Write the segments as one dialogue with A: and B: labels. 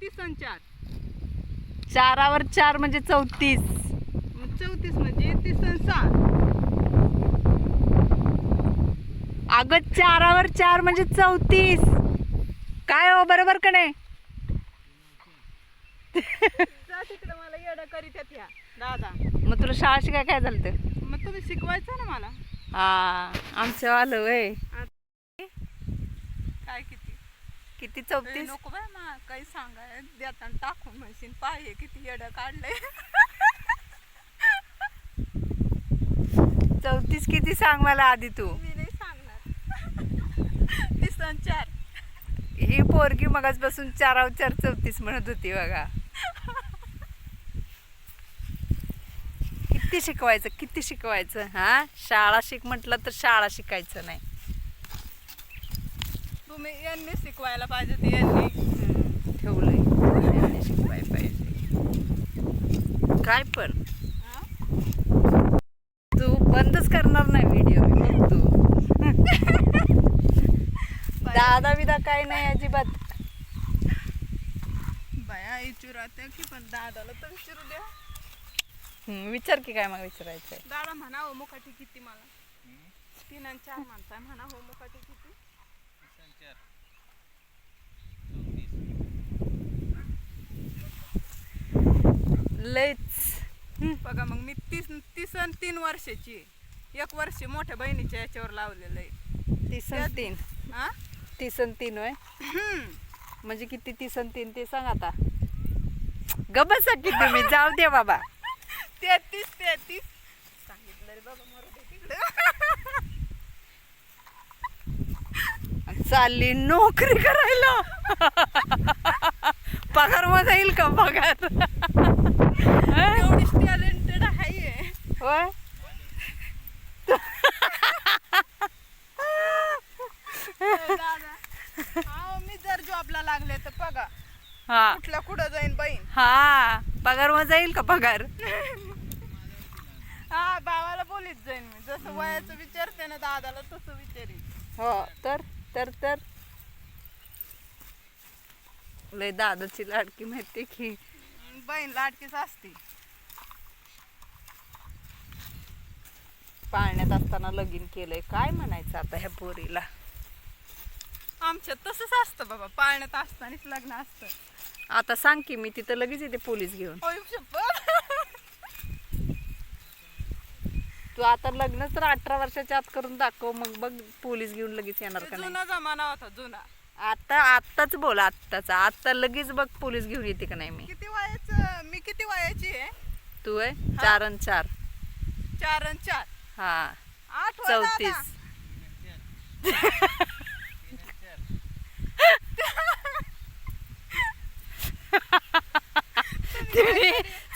A: तीस आणि चार.
B: चारावर चार म्हणजे चौतीस.
A: मग चौतीस म्हणजे तीस आणि सहा
B: अगं चारावर चार म्हणजे चौतीस. काय हो बरोबर का नाही?
A: जा तिकडे मला येडा करीत आहेत ह्या दादा.
B: मग तुला शाळा शिकाय काय झालं ते
A: मग तुम्ही शिकवायचं ना मला.
B: हा आमचं आलं वय
A: काय किती
B: किती
A: ए,
B: चौतीस?
A: नको बाय मा काही सांगाय देताना टाकून म्हणशील पाय किती येडं काढलंय.
B: चौतीस किती सांग मला आधी तू.
A: मी नाही सांगणार. चार.
B: ही पोरगी मगाचपासून चारावर चार चौतीस म्हणत होती बघा. किती शिकवायचं किती शिकवायचं हा? शाळा शिक म्हटलं तर शाळा शिकायचं नाही.
A: तुम्ही यांनी शिकवायला पाहिजे ते यांनी.
B: ठेवलंय. यांनी शिकवाय पाहिजे. काय पण? तू बंदच करणार नाही व्हिडिओ मी बघतो. दादा बिदा काय नाही अजिबात.
A: बाया विचारते की पण दादाला तर विचारू द्या.
B: हम्म, विचार की काय मग विचारायचंय.
A: दादा म्हणा हो किती मला. तीन आणि चार माणसं म्हणा हो किती.
B: लयच.
A: बघा मग मी तीस तीस आणि तीन वर्षाची आहे. एक वर्ष मोठ्या बहिणीच्या याच्यावर लावलेलं आहे.
B: तीस आणि तीन.
A: हा
B: तीस आणि तीन होय. म्हणजे किती तीस आणि तीन ते सांग आता. गबसा की तुम्ही जाऊ दे बाबा.
A: तेहतीस तेहतीस. सांगितलं रे बाबा मरू दे तिकडे.
B: चालली नोकरी करायला. पगार मग येईल का पगार हं?
A: एवढीच टॅलेंटेड आहे
B: होय
A: दादा हा मी जर जॉबला लागले तर बघा
B: हा.
A: कुठल्या कुठं जाईन बहीण?
B: हा. पगार मग येईल का पगार?
A: हा भावाला बोलीत जाईन मी. जसं वयाचं विचारते ना दादाला तसं विचारीन.
B: हो तर तर तर. लय दादाची लाडकी माहिती की.
A: बहीण लाटकीच असते.
B: पाळण्यात असताना लगीन केलंय. काय म्हणायचं आता ह्या पोरीला?
A: आमच्यात तसंच असतं बाबा. पाळण्यात असतानाच लग्न असतं.
B: आता सांग की मी तिथं लगेच येते पोलीस घेऊन. तू आता लग्न तर अठरा वर्षाच्या आत करून दाखव मग बघ पोलीस घेऊन लगेच येणार का नाही.
A: जुना जमाना होता जुना.
B: आता आत्ताच बोल आत्ताचा. आता लगेच बग पोलीस घेऊन येते का नाही मी.
A: किती वयाचं मी किती वयाची आहे?
B: तू आहे? चार आणि चार.
A: चार आणि चार.
B: हा.
A: आठ.
B: चौतीस. तुम्ही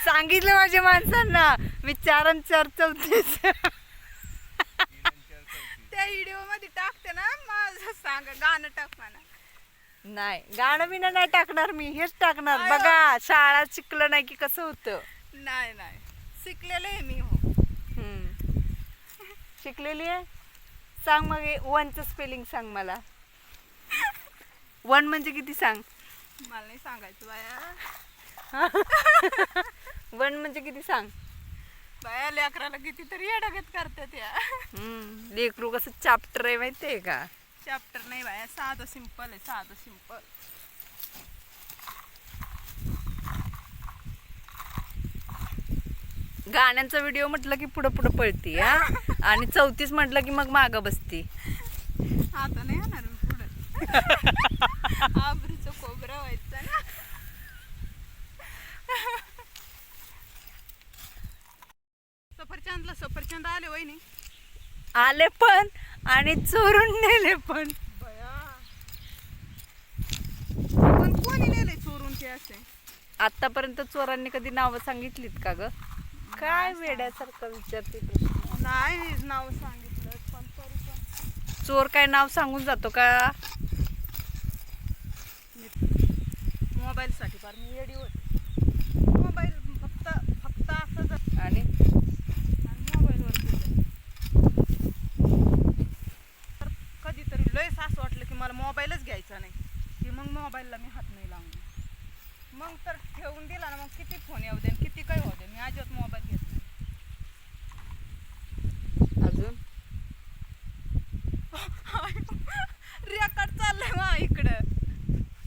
B: सांगितलं माझ्या माणसांना. मी चार आणि चार चौतीस
A: त्या व्हिडिओमध्ये टाकते ना माझं सांग गाणं टाक म्हणा
B: नाही गाणं बिणं नाही टाकणार मी हेच टाकणार. बघा शाळा शिकलं नाही की कसं होतं?
A: नाही नाही. शिकलेले आहे मी हो.
B: हम्म. शिकलेली आहे? सांग मग वनचं स्पेलिंग सांग मला. वन म्हणजे किती सांग?
A: मला नाही सांगायचं बाया.
B: वन म्हणजे किती सांग?
A: बाया लेकराला किती तरी येडागत करतात या.
B: हम्म, लेकरू कसं चॅप्टर आहे माहितीये का?
A: चॅप्टर नाही बाया साधं सिंपल आहे साधं सिंपल
B: गाण्यांचा व्हिडिओ म्हटलं की पुढं पुढं पळती हा? आणि चौतीस म्हटलं की मग मागं बसती.
A: आता नाही आबरीचं खोबरं व्हायचं ना. सफरचंदला सफरचंद आले वहिनी.
B: आले पण आणि चोरून नेले पण.
A: पण कोणी नेले चोरून ते असे?
B: आतापर्यंत चोरांनी कधी नावं सांगितलीत का ग? काय वेड्यासारखं विचारते प्रश्न
A: नाही नाव सांगितलं पण तरी पण.
B: चोर काय नाव सांगून जातो का?
A: मोबाईलसाठी फार मी येडी होते. मोबाईल फक्त फक्त असं
B: आणि?
A: मोबाईलवर. तर कधीतरी लय असं वाटलं की मला मोबाईलच घ्यायचा नाही. की मग मोबाईलला मी हात नाही लावणार. करून दिला ना मग किती फोन येऊ दे आणि किती काय होऊ दे. मी अजिबात मोबाईल घेत नाही.
B: अजून?
A: रेकॉर्ड चाललंय मा इकडं.